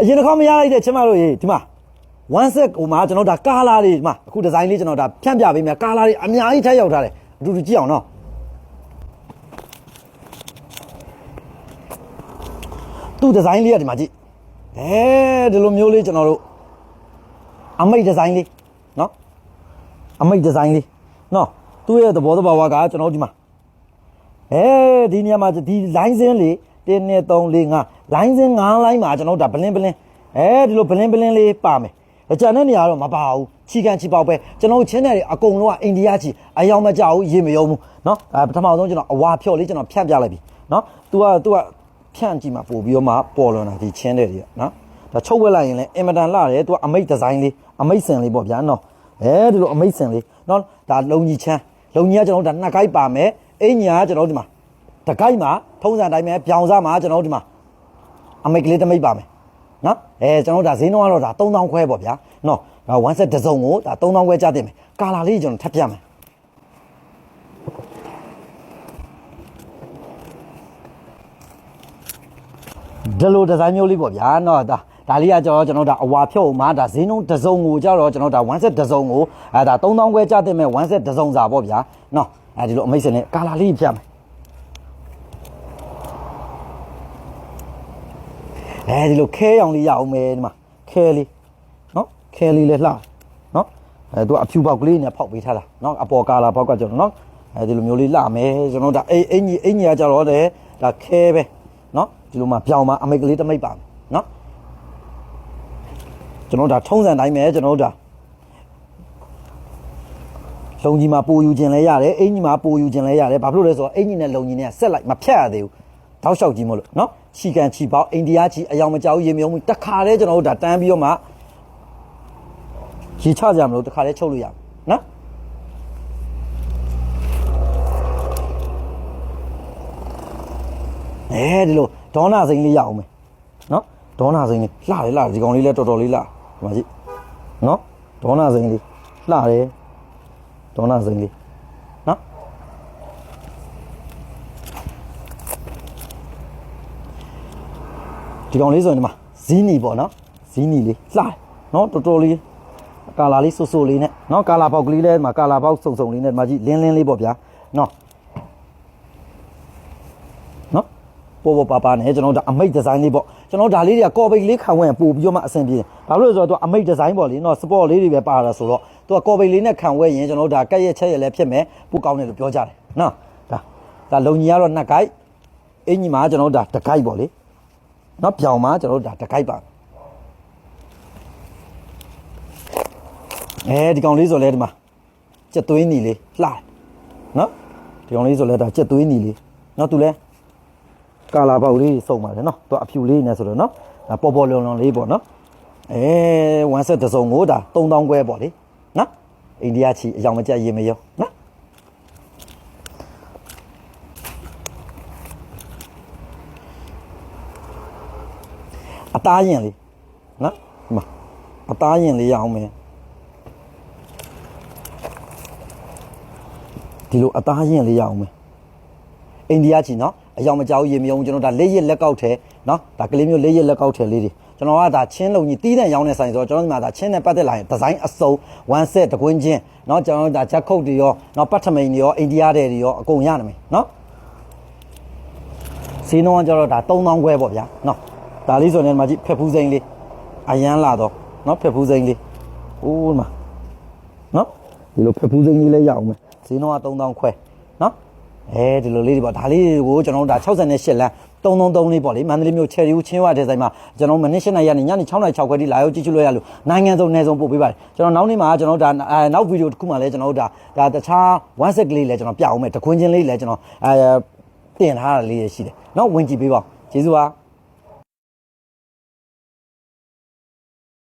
အရင်တစ်ခါမရလိုက်တဲ့ချင်းမတို့ရေဒီမှာ one set ဟိုမှာကျွန်တော်ဒါကာလာတွေဒီမှာအခုဒီဇိုင်းလေးကျွန်တော်ဒါဖြန့်ပြပေးမယ်ကာလာတွေအများကြီးထပ်ရောက်ထားတယ်အတူတူကြည့်အောင်နော်သူ့ဒီဇိုင်းလေးကဒီမှာကြည့်အဲဒီလိုမျိုးလေးကျွန်တော်တို့အမိတ်ဒီဇိုင်းလေးနော်အမိတ်ဒီဇိုင်းလေးနော်သူ့ရဲ့သဘောတဘာဝကကျွန်တော်တို့ဒီမှာအဲဒီနေရာမှာဒီ line စင်းလေး 1 2 3 4 5လိုင်းစဉ်9လိုင်းမှာကျွန်တော်တို့ဒါဘလင်းဘလင်းအဲဒီလိုဘလင်းဘလင်းလေးပါမယ်ကြံတဲ့နေရာတော့မပါဘူးခြေကန်ခြေပေါက်ပဲကျွန်တော်ချင်းတဲ့တွေအကုန်လုံးကအိန္ဒိယခြေအယောင်မကြဘူးရေမယုံဘူးเนาะပထမဆုံးကျွန်တော်အဝါဖြော့လေးကျွန်တော်ဖြန့်ပြလိုက်ပြီเนาะ तू อ่ะ तू อ่ะဖြန့်ကြည့်မှာပို့ပြီးတော့မှပေါ်လွန်တာဒီချင်းတဲ့တွေကနော်ဒါချုပ်ဝက်လိုက်ရင်လည်းအင်မတန်လှတယ်သူကအမိတ်ဒီဇိုင်းလေးအမိတ်စင်လေးပေါ့ဗျာနော်အဲဒီလိုအမိတ်စင်လေးနော်ဒါလုံကြီးချမ်းလုံကြီးကကျွန်တော်တို့ဒါနှစ်ကိုက်ပါမယ်အင်ညာကကျွန်တော်တို့ဒီမှာ တကိုက်မှာထုံးစံတိုင်းပဲပြောင်စားမှာကျွန်တော်တို့ဒီမှာအမိတ်ကလေးတစ်မိတ်ပါမယ်နော်အဲကျွန်တော်တို့ဒါဈေးနှုန်းကတော့ဒါ3000ခွဲပေါ့ဗျာနော်ဒါ1 set တစ်စုံကိုဒါ3000ခွဲကြားတင်မယ်ကာလာလေးကျွန်တော်ထပ်ပြမယ်ဒီလိုဒီဇိုင်းမျိုးလေးပေါ့ဗျာနော်ဒါဒါလေးကကျွန်တော်ကျွန်တော်ဒါအဝါဖြုတ်မှာဒါဈေးနှုန်းတစ်စုံကိုကြတော့ကျွန်တော်ဒါ1 set တစ်စုံကိုအဲဒါ3000ခွဲကြားတင်မဲ့1 set တစ်စုံစာပေါ့ဗျာနော်အဲဒီလိုအမိတ်စင်နဲ့ကာလာလေးပြမယ် အဲဒီလိုခဲရောင်လေးရအောင်မယ်ဒီမှာခဲလေးနော်ခဲလေးလည်းလှနော်အဲသူကအဖြူပေါက်ကလေးနဲ့ဖောက်ပေးထားတာနော်အပေါ်ကာလာပေါက်ကကျွန်တော်နော်အဲဒီလိုမျိုးလေးလှမယ်ကျွန်တော်ဒါအိအင်ကြီးအင်ကြီးကကြတော့လေဒါခဲပဲနော်ဒီလိုမှပြောင်းမှအမိတ်ကလေးတမိတ်ပါနော်ကျွန်တော်ဒါထုံးစံတိုင်းပဲကျွန်တော်ဒါလုံကြီးမှာပိုယူခြင်းလဲရတယ်အင်ကြီးမှာပိုယူခြင်းလဲရတယ်ဘာဖြစ်လို့လဲဆိုတော့အင်ကြီးနဲ့လုံကြီးနဲ့ဆက်လိုက်မဖြတ်ရသေးဘူးတောက်လျှောက်ကြီးမလို့နော် ချီကန်ချီပေါက်အိန္ဒိယချီအယောင်မကြောက်ရေမြုံမှုတခါတည်းကျွန်တော်တို့ဒါတန်းပြီးတော့မှရေချကြမလို့တခါတည်းချုပ်လို့ရမယ်နော်အဲဒီလိုဒေါနာစိန်လေးရအောင်မယ်နော်ဒေါနာစိန်လေးလှတယ်လှတယ်ဒီကောင်လေးလည်းတော်တော်လေးလှဒီမှာကြည့်နော်ဒေါနာစိန်လေးလှတယ်ဒေါနာစိန်လေး ဒီကောင်လေးဆိုရင်ဒီမှာဇီးနီပေါ့နော်ဇီးနီလေးလှတယ်နော်တော်တော်လေးကာလာလေးဆူဆူလေးနဲ့နော်ကာလာပေါက်ကလေးလည်းဒီမှာကာလာပေါက်စုံစုံလေးနဲ့ဒီမှာကြည့်လင်းလင်းလေးပေါ့ဗျာနော်နော်ပေါ်ပေါ်ပါပါနဲ့ကျွန်တော်တို့ဒါအမိတ်ဒီဇိုင်းလေးပေါ့ကျွန်တော်တို့ဒါလေးတွေကကော်ပိတ်လေးခံဝင်ပို့ပြီးတော့မှအဆင်ပြေတယ်ဘာလို့လဲဆိုတော့သူကအမိတ်ဒီဇိုင်းပေါ့လေနော်စပေါ့လေးတွေပဲပါတာဆိုတော့သူကကော်ပိတ်လေးနဲ့ခံဝဲရင်ကျွန်တော်တို့ဒါကက်ရက်ချက်ရက်လည်းဖြစ်မယ်ပိုကောင်းတယ်လို့ပြောကြတယ်နော်ဒါဒါလုံကြီးကတော့နှစ်ကိုက်အင်ကြီးမှာကျွန်တော်တို့ဒါတစ်ကိုက်ပေါ့လေ နော်ပြောင်မှာကျွန်တော်တို့ဒါတကိုက်ပါအဲဒီကောင်လေးဆိုလဲဒီမှာကြက်သွေးနီလေးလှတယ်နော်ဒီကောင်လေးဆိုလဲဒါကြက်သွေးနီလေးနော်သူလဲကာလာပေါက်လေးစုံပါတယ်နော်သူအဖြူလေးနဲ့ဆိုတော့နော်ဒါပေါ်ပေါ်လွန်လွန်လေးပေါ့နော်အဲ1 set တစ်စုံကိုဒါ3000ခွဲပေါ့လေနော်အိန္ဒိယချီအယောင်မကြက်ရေမရောနော် အသားရင်လေးနော်ဒီမှာအသားရင်လေးရအောင်မယ်ဒီလိုအသားရင်လေးရအောင်မယ်အိန္ဒိယချီနော်အယောင်မကြောက်ရေမြုံကျွန်တော်ဒါလက်ရလက်ကောက်ထဲနော်ဒါကလေးမျိုးလက်ရလက်ကောက်ထဲလေးတွေကျွန်တော်ကဒါချင်းလုံကြီးတီးတဲ့ရောင်းတဲ့ဆိုင်ဆိုတော့ကျွန်တော်ဒီမှာဒါချင်းနဲ့ပတ်သက်လာရင်ဒီဇိုင်းအစုံ one set တကွင်းချင်းနော်ကျွန်တော်ဒါချက်ခုတ်တွေရောနော်ပတ်ထမိန်တွေရောအိန္ဒိယတဲ့တွေရောအကုန်ရနိုင်မယ်နော်ဈေးနှုန်းကကျတော့ဒါ3000ခွဲပေါ့ဗျာနော် ဒါလေးဆိုရင်ဒီမှာကြည့်ဖက်ဖူးစိမ့်လေးအရန်လာတော့နော်ဖက်ဖူးစိမ့်လေးအိုးဒီမှာနော်ဒီလိုဖက်ဖူးစိမ့်လေးလည်းရအောင်မယ်ဈေးနှုန်းက3000ခွဲနော်အဲဒီလိုလေးတွေပေါ့ဒါလေးတွေကိုကျွန်တော်တို့ဒါ68လမ်း333လေးပေါ့လေမန္တလေးမြို့ချယ်ရီဦးချင်းဝတဲ့ဆိုင်မှာကျွန်တော်မနစ်7နိုင်ရနေညနေ6နိုင်6ခွဲတိလာရောက်ကြည့်ချလို့ရလို့နိုင်ငံစုံနယ်စုံပို့ပေးပါတယ်ကျွန်တော်နောက်နေ့မှာကျွန်တော်ဒါအဲနောက်ဗီဒီယိုတစ်ခုမှလည်းကျွန်တော်တို့ဒါဒါတခြား one set ကလေးလည်းကျွန်တော်ပြအောင်မယ်တခွင်းချင်းလေးလည်းကျွန်တော်အဲ တင်ထားတာလေးရရှိတယ်เนาะဝင်ကြည့်ပေးပါဦးကျေးဇူးပါ